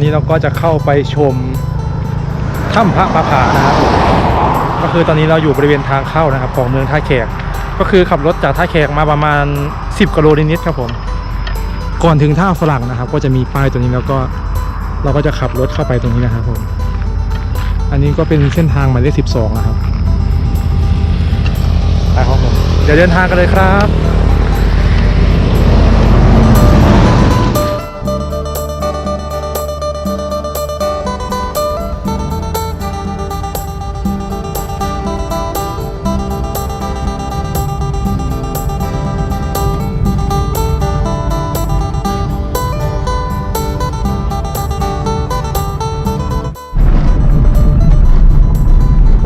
อนนี้เราก็จะเข้าไปชมถ้ำพระประภานะครับก็คือตอนนี้เราอยู่บริเวณทางเข้านะครับของเมืองท่าแขก ก็คือขับรถจากท่าแขกมาประมาณ 10กิโลนิดๆครับผม ก่อนถึงท่าฝรั่งนะครับ ก็จะมีป้ายตัวนี้แล้วก็เราก็จะขับรถเข้าไปตรงนี้นะครับผม อันนี้ก็เป็นเส้นทางหมายเลข12นะครับไปครับผมเดี๋ยวเดินทางกันเลยครับ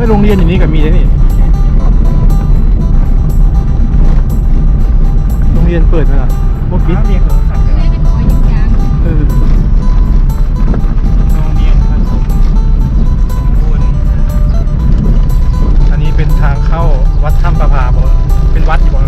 โรงเรียนอย่างนี้กับมีได้นี่ โรงเรียนเปิดไหมล่ะพวกปิดเรียนของสัตว์แม่จะขออย่างอย่างเออโรงเรียนผสมสมบูรณ์อันนี้เป็นทางเข้าวัดถ้ำประภาบ่เป็นวัดอยู่บ่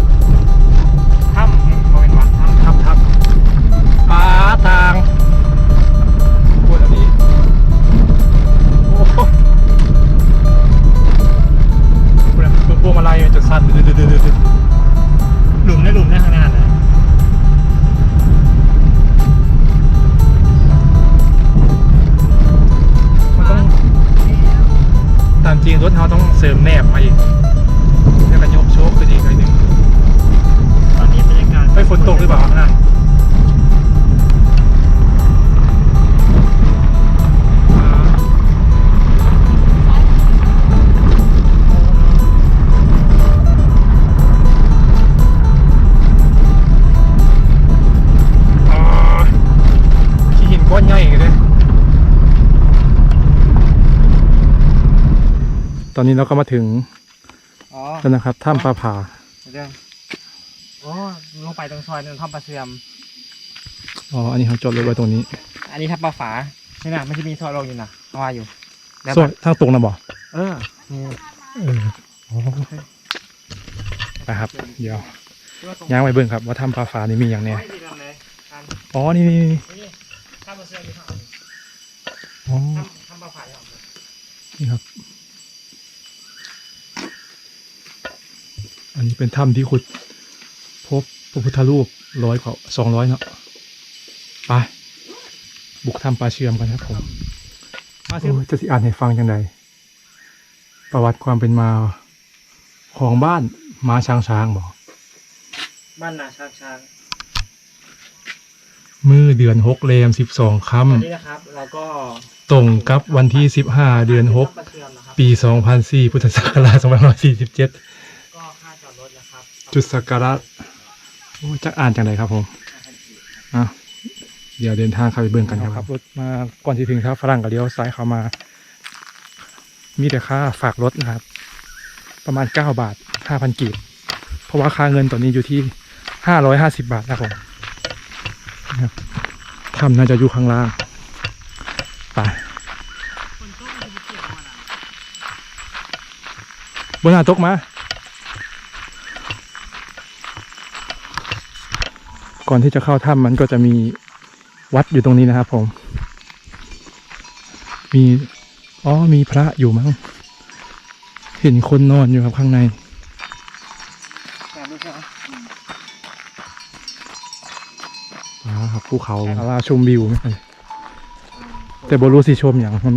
ตอนนี้เราก็มาถึงอ๋อแล้วนะครับถ้ำปลาผาเรื่องอ๋อลงไปตรงซอยนึงถ้ำปลาเสื่อม อ๋ออันนี้เขาจดเลยไว้ตรงนี้อันนี้ถ้ำปลาฝานี่นะมันจะมีซอยลงอยู่นะเอาว่าอยู่ แล้วส่วนทางตรงนะบอกเออนี่เอออ๋อไปครับ เดี๋ยวย่างไปเบิ่งครับว่าถ้ำปลาฝานี่มีอย่างเนี้ยโอ้ยดีจังเลยอันอ๋อนี่นี่นี่นี่ถ้ำปลาเสื่อมมีทางอ๋อถ้ำถ้ำปลาฝาอย่างนี่ครับ นนี้เป็นถ้ำที่ขุด พบพระพุทธรูปร้อยกว่าสองร้อยเนาะไปบุกถ้ำปลาเชื่อมกันครับผมมาชื่อโอ้ยจะสิอ่านให้ฟังยังไงประวัติความเป็นมาของบ้านม้าช้างช้างบอกบ้านนาช้างช้างมือเดือนหกเลมสิบสองคตอนนี้นะครับเราก็ำตรงกับวันที่สิบห้าเดือนหกถ้ำปลาเสื่อมนะครับปีสองพันสี่พุทธศักราชสองพันสี่สิบเจ็ด จุดสักการะโอ้ยจะอ่านจากไหนครับผมอะเดี๋ยวเดินทางเข้าไปเบิ่งกันครับ รถมาก่อนที่ถึงท่าฝรั่งก็เลี้ยวซ้ายเข้ามา มีแต่ค่าฝากรถนะครับ ประมาณเก้าบาทห้าพันกีบ เพราะว่าค่าเงินตอนนี้อยู่ที่ห้าร้อยห้าสิบบาทนะครับผมนะครับทำน่าจะอยู่ข้างล่าง ไปบนหน้าตกมา ก่อนที่จะเข้าถ้ำมันก็จะมีวัดอยู่ตรงนี้นะครับผม มีอ๋อมีพระอยู่มั้งเห็นคนนอนอยู่ครับข้างในแต่ไม่ใช่อ่าครับภูเขาลาชมวิวไม่ใช่แต่บรู้สิชมอย่างมัน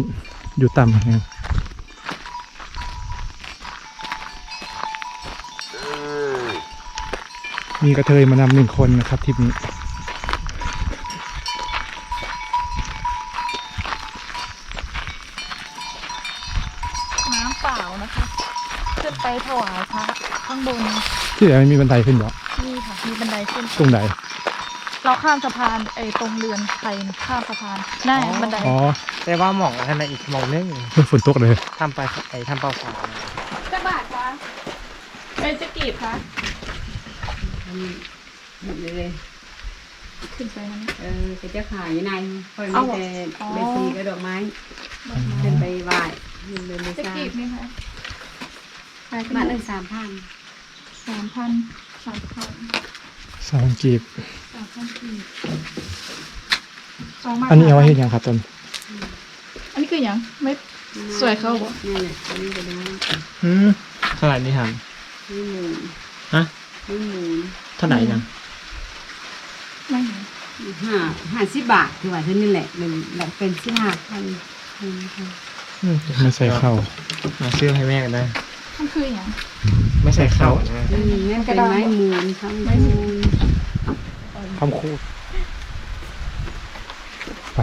อยู่ต่ำยังไง มีกระเทยมานำหนึ่งคนนะครับทริปนี้น้ำเปล่านะคะ ขึ้นไปถวายพระข้างบน ที่ไหนมันมีบันไดขึ้นบ่นี่ค่ะ มีบันไดขึ้นตรงไหน เราข้ามสะพานไอ้ตรงเรือนไทยนะข้ามสะพานน่าบันได อ๋อแต่ว่าหมองทำไมอีกหมองนึงเพิ่งฝนตกเลย ทำไปไอ้ทำเปล่าฝาจะบาทคะเอ้ยจะกีบคะ หมดเลย ขึ้นไปนั้น เออก็จะขายอยู่ในคอยเอามีเหรอแต่อ๋อใบซีกับดอกไม้เป็นใบไหว้ยืนเดินไปจะสร้างกีบนี่คะขายบ้านหนึ่งสามพันสามพันสามพันสามกีบ สามพันกีบสองมาอันนี้เอาไว้เห็นยังครับตอนอันนี้คือหยังไม่ สวยเข้าบ่ นี่แหละอันนี้ก็ได้หืมเท่าไหร่นี่ฮันนี่หมูฮะ นี่หมูเท่าไหร่ยังไม่เห็นห้าห้าสิบบาทคือว่าเท่านี้แหละมันแหละเป็นสิบห้าพันพันพันไม่ใส่ข้าวมาซื้อให้แม่กันได้มันคือหยังไม่ใส่ข้าวนะอืมนั่นเป็นไม้มูลทั้งไม้มูลทำคู่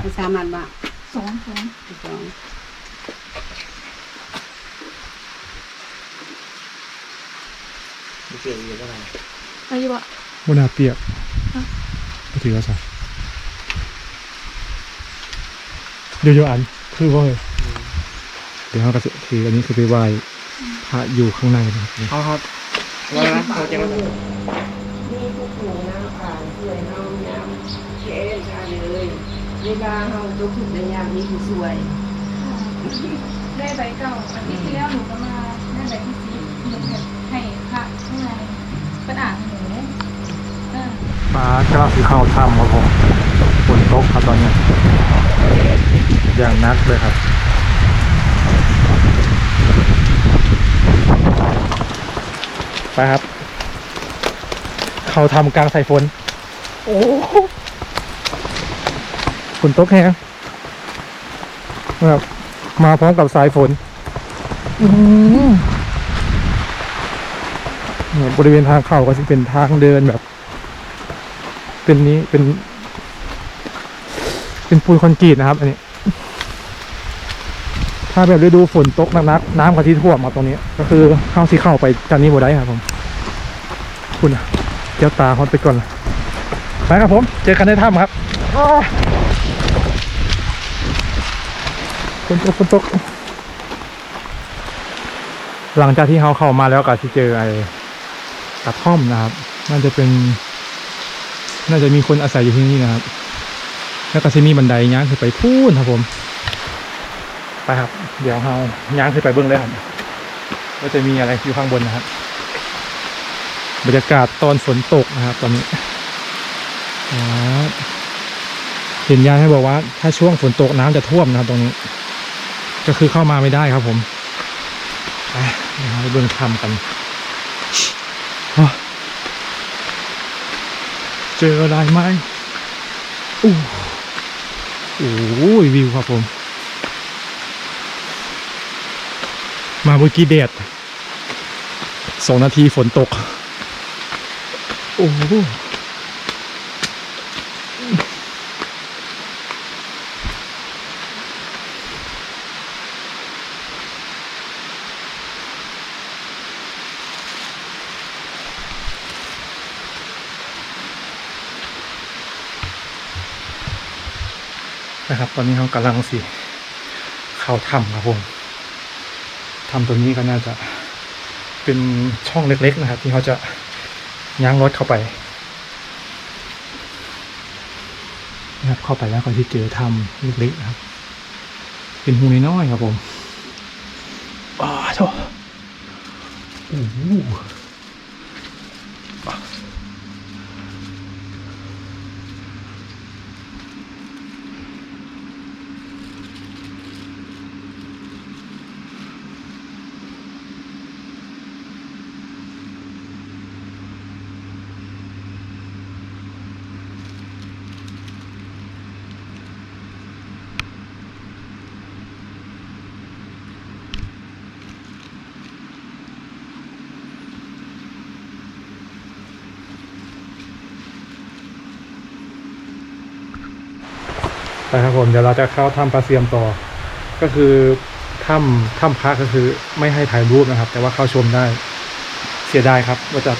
ภาษามันบาทสองสองสอง ไม่เสียเยอะเท่าไหร่ไปอยู่บ่บนาเปียกก็ถือว่าใส่เดี๋ยวๆอันคือว่าเลยเดี๋ยวเขาก็จะคืออันนี้คือไปไหว้พระอยู่ข้างในนะครับเขาครับว่านะเขาจะมานี่พวกหนูนะค่ะสวยเฮายามเช็ดกันเลยเวลาเฮาตกทุกข์ในยามนี้คือสวยได้ใบเก่าอาทิตย์ที่แล้วหนูก็มาได้ใบที่ซีหนูให้พระข้างใน เป็นอ่างหนูเออฟ้ากำลังสีเข้าถ้ำครับผมฝนตกครับตอนนี้ อย่างนักเลยครับ ไปครับ เขาทำกลางสายฝน โอ้ฝนตกแห้งแบบมาพร้อมกับสายฝน อื้อหือเนี่ย บริเวณทางเข้าก็จะเป็นทางเดินแบบ เป็นนี้เป็น เป็นปูนคอนกรีตนะครับ อันนี้ ถ้าแบบฤดูฝนตกหนักๆน้ำกะทิท่วมมาตรงนี้ ก็คือเข้าสีเข้าไปกันนี้บ่ได้ครับผมคุณอะเจ้าตาฮอตไปก่อนละไปครับผม เจอกันในถ้ำครับฝนตกฝนตก หลังจากที่เขาเข้ามาแล้วก็ที่เจอไอ้ กระท่อมนะครับ น่าจะเป็น น่าจะมีคนอาศัยอยู่ที่นี่นะครับ แล้วก็จะมีบันไดย่างขึ้นไปพูนครับผม ไปครับ เดี๋ยวเราย่างขึ้นไปเบื้องเลยครับว่าจะมีอะไรอยู่ข้างบนนะครับบรรยากาศตอนฝนตกนะครับ ตอนนี้เห็นยายให้บอกว่า ถ้าช่วงฝนตกน้ำจะท่วมนะครับตรงนี้ ก็คือเข้ามาไม่ได้ครับผมไปเดี๋ยวเราไปเบื้องทำกัน เจออะไรไหมอู้โอ้ยวิวครับผม มาเมื่อกี้แดดสองนาทีฝนตก โอ้ นะครับ ตอนนี้เขากำลังสิเข้าถ้ำครับผมถ้ำตัวนี้ก็น่าจะเป็นช่องเล็ก ๆ นะครับ ที่เขาจะย้างรถเข้าไปนะครับเข้าไปแล้วก็ที่เจอถ้ำเล็กๆนะครับ เป็นหูน้อยๆครับผมอ้าโถโอ้ ครับผมเดี๋ยวเราจะเข้าถ้ำปลาเซียมต่อ ก็คือถ้ำถ้ำพระก็คือไม่ให้ถ่ายรูปนะครับ แต่ว่าเข้าชมได้เสียดายครับว่าจะ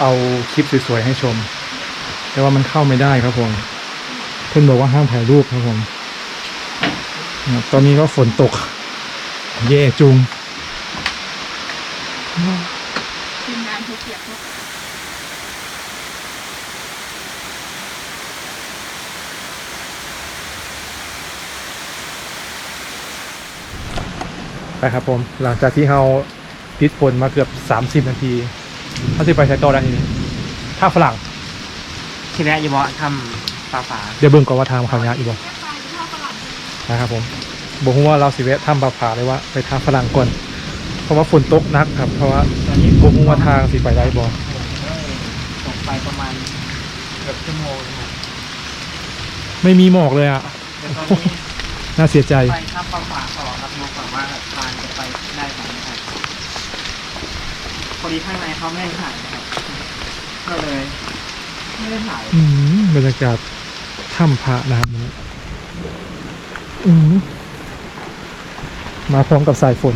เอาคลิปสวยๆให้ชม แต่ว่ามันเข้าไม่ได้ครับผมเพื่อนบอกว่าห้ามถ่ายรูปครับผมตอนนี้ก็ฝนตก เย่จุง ทีมงานเขาเปียกหมด ไปครับผม หลังจากที่เราพิดฝนมาเกือบ 30 นาทีเขาสิไปใช้โต๊ะแล้วทีนี้ถ้าฝรั่งที่แรกอยี่บอกทฝาฝาเดี๋ยวเบิ่งก่อนว่าทางเขายากอีกบ่นะครับผมบอกว่าเราสิแวะทำปลาผาเลยว่าไปทางฝรั่งก่อนเพราะว่าฝนตกหนักครับ เพราะว่าตอนนี้บอกว่าทางสิไปได้บ่ตกไปประมาณเกือบชั่วโมงนะครับไม่มีหมอกเลยอะเดี๋ยวตอ น่าเสียใจ ไปข้ามฝาฝาต่อครับดูก่อนว่าทานจะไปได้ไหมนะครับพอดีข้างในเขาไม่ให้ถ่ายนะครับ ก็เลยไม่ได้ถ่ายอืมบรรยากาศถ้ำพระนะครับอืมมาพร้อมกับสายฝน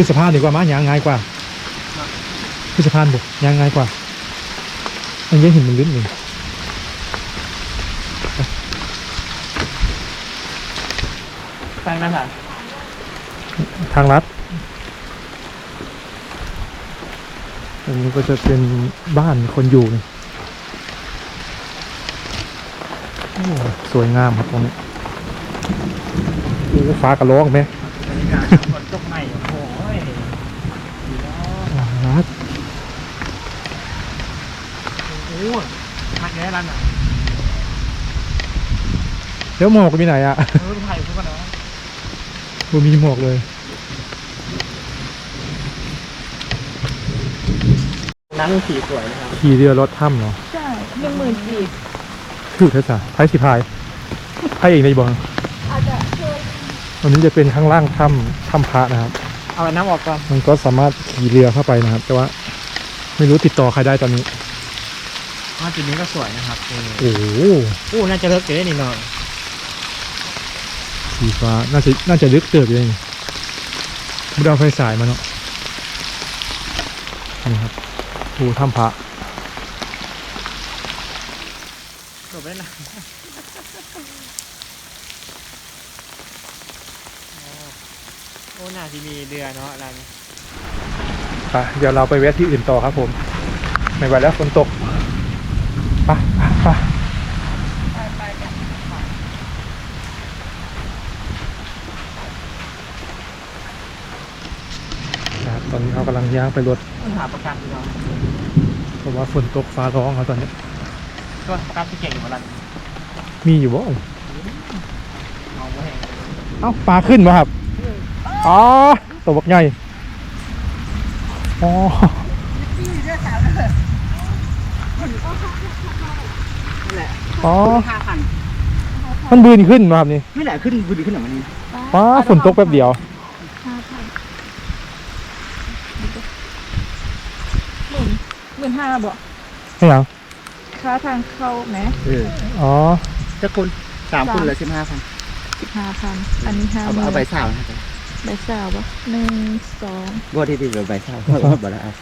ขึ้นสะพานดีกว่ามั้ยยางง่ายกว่าขึ้นสะพานบุกยางง่ายกว่ามันยังเห็นมันลื่นอยู่ทางนั้นค่ะทางลัดอันนี้ก็จะเป็นบ้านคนอยู่นี่โอ้สวยงามครับตรงนี้ดูฟ้ากระโลกไหมบรรยากาศฝนตกใหม่โอ้โหดีแล้ว ลัด โอ้โหพักแค่ ร้านไหนแล้วหมอกมีไหนอะเออถ่ายคู่กันเนาะบ่มีหมอกเลยน้ำสีสวยนะครับ ขี่เรือรถถ้ำเนาะใช่หนึ่งหมื่นกีบคือเทศะไทยสิพายไทยเองในบ่อาจจะเคยวันนี้จะเป็นข้างล่างถ้ำถ้ำพระนะครับ เอาน้ำออกก่อน มันก็สามารถขี่เรือเข้าไปนะครับ แต่ว่า ไม่รู้ติดต่อใครได้ตอนนี้อ๋อ จุดนี้ก็สวยนะครับเออโอ้โหโอ้น่าจะเลิกเกินนิดหน่อยสีฟ้าน่าจะน่าจะลึกเติบอยู่เลยนี่ไม่ได้เอาไฟสายมาเนาะนี่ครับโอ้ถ้ำพระจบแล้วนะโอ้โอ้น่าจะมีเรือเนาะร้านนี้ไปเดี๋ยวเราไปแวะที่อื่นต่อครับผม ไม่ไหวแล้วฝนตกไปไปไป ไปไปกัน ครับตอนนี้เขากำลัง ย่างไปรถต้องหาประกันดีกว่าเพราะว่าฝนตกฟ้าร้องครับตอนนี้ก็ประกันที่เก่งอยู่มาร้านมีอยู่บ่เอาไว้ให้เอ้าปลาขึ้นมาครับอ๋อตัวบักใหญ่อ๋ออ๋อห้าพันมันบืนขึ้นมาครับนี่ไม่แหละขึ้นบุญขึ้นหน่อยมันนี้ป้าฝนตกแป๊บเดียว ห้าพันหมื่น หมื่นห้าบ่ให้ยังค่าทางเข้าไหมเอออ๋อจะคนสามคนเหลือสิบห้าพันสิบห้าพันอันนี้ห้าเอาหมื่นเอาใบสาวนะครับใบสาวบ่หนึ่งสองบ่ที่ดีเดี๋ยวใบสาวเพราะว่าบ่ได้เอา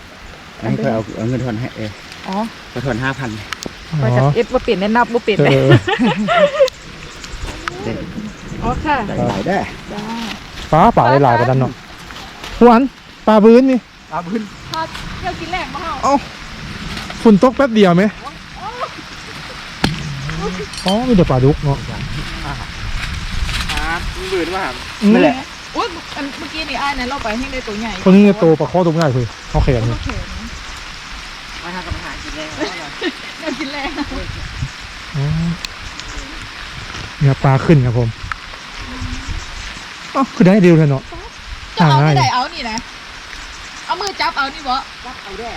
อันนี้ก็เอาเอาเงินทอนให้เอออ๋อก็ทอนห้าพันอ๋ก็จะอเอ็ดบ่เปลี่ยนแน่นับบ่เปลี่ยนเอเลยอเด็กอ๋อค่ะได้หลายได้จ้าป้าป่าหลายๆกว่านั้นเนาะหวานปลาบืนนี่เอาพื้นพอเที่ยวกินแรกบ่เฮา ฝนตกแป๊บเดียวไหมอ๋อมีแต่ปลาดุกเนาะครับบืนว่าอืมนั่นแหละอุ้ยอันเมื่อกี้นี่อ้ายนั้นเราไปให้ได้ตัวใหญ่คนนี้เนี่ยโตปลาข้อตัวง่ายคือเขาแข็งโอเลยเคมาทำกับอาหารกินแรงเที่ยวกินแรกอ๋อเนี่ยปลาขึ้นครับผมอ๋อคือได้เร็วเลยเนาะจะเอาง่ายที่ไหนเอานี่นะเอามือจับเอานี่บ่จับเอาได้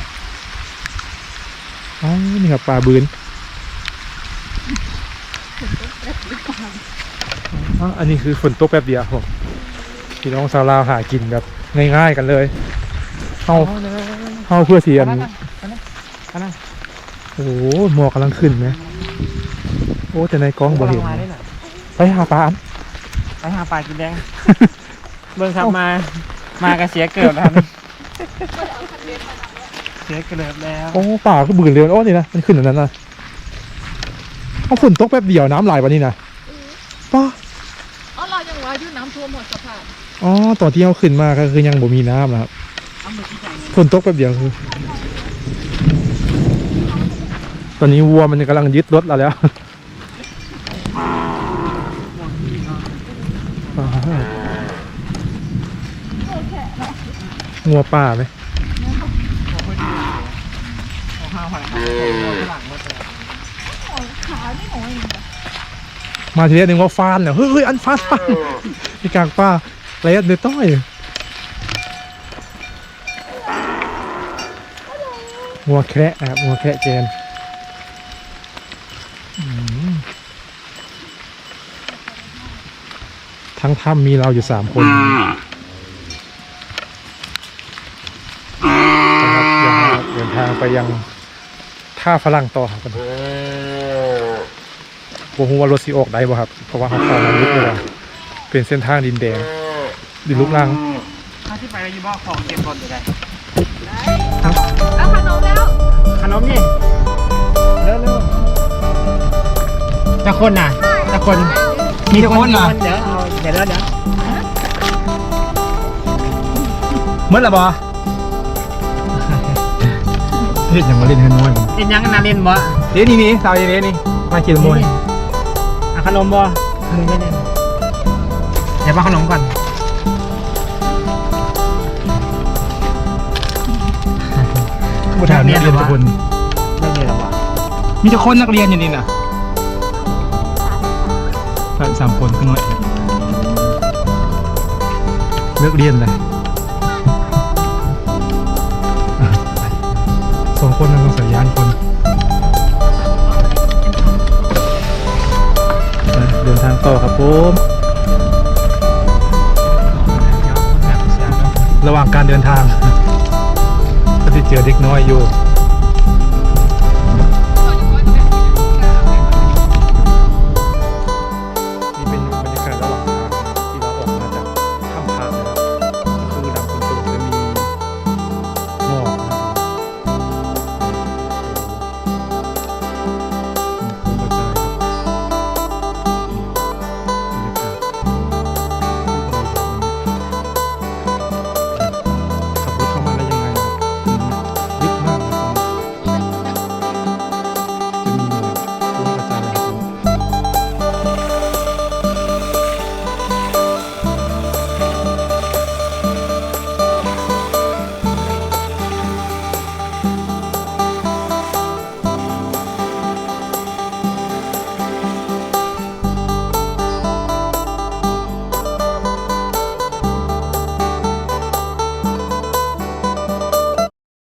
อ๋อนี่ครับปลาบืนอ๋ออันนี้คือฝนตกแป๊บเดียวครับผมพี่น้องชาวลาวหากินแบบง่ายๆกันเลยเอาเอาเพื่อเสียนอันนั้นโอ้โหหมอกกำลังขึ้นไหมโอ้แต่ในกล้องบ่เห็นมานะได้หน่อยไปหาปลาอันไปหาปลากินแดงเบิ่งครับมา มากับเสียเกิดแล้วครับเสียเกิดแล้วโอ้ป่าก็บืนเร็วโอ้นี่นะมันขึ้นอันนั้นนะเอาฝนตกแป๊บเดียวน้ำไหลวันนี้นะป้าอ๋อเรายังว่าอยู่น้ำท่วมหมดสะพานอ๋อตอนที่เอาขึ้นมาก็คือยังบ่มีน้ำนะครับเอามือที่ใจฝนตกแป๊บเดียวคือ ตอนนี้วัวมันกำลังยึดรถเราแล้วอ่างัวป่าไหม ของห้าพันหลังหมดเลยมาทีแรกนึกว่าฟานเนี่ยเฮ้ยอันฟานฟานมีกางป่าอะไรอะเดือดต้อยงัวแคระนะครับงัวแคระเจนทั้งถ้ำมีเราอยู่สามคนนะครับเดินทางไปยัง ท่าฝรั่งต่อครับผมว่ารถสีออกได้บ่ครับ เพราะว่าเขาเข้ามาลึกเลยว่ะเป็นเส้นทางดินแดง ดินลูกรังถ้าที่ไปแล้วยูบอกของเต็มรถอยู่ได้เอาขนมแล้ว ขนมนี่เร็วเร็วจะคนน่ะจะคน มีแต่คนน่ะเดี๋ยวเอาเดี๋ยวแล้วเดี๋ยวเมื่อไหร่บ่เฮ็ดอย่างมาเล่นให้น้อย กินยังนาเล่นบ่เดี๋ยวนี่นี่สาวอย่างนี้นี่มากินมวยอะขนมบ่ขนมไม่เล่นเดี๋ยวมาขนมก่อนผู้ถามนักเรียนทุกคนไม่มีหรอวะมีแต่คนนักเรียนอยู่นี่น่ะสามสามคนขึ้นน้อยเลิกเรียนเลย ต่อครับผมระหว่างการเดินทางก็จะเจอเด็กน้อยอยู่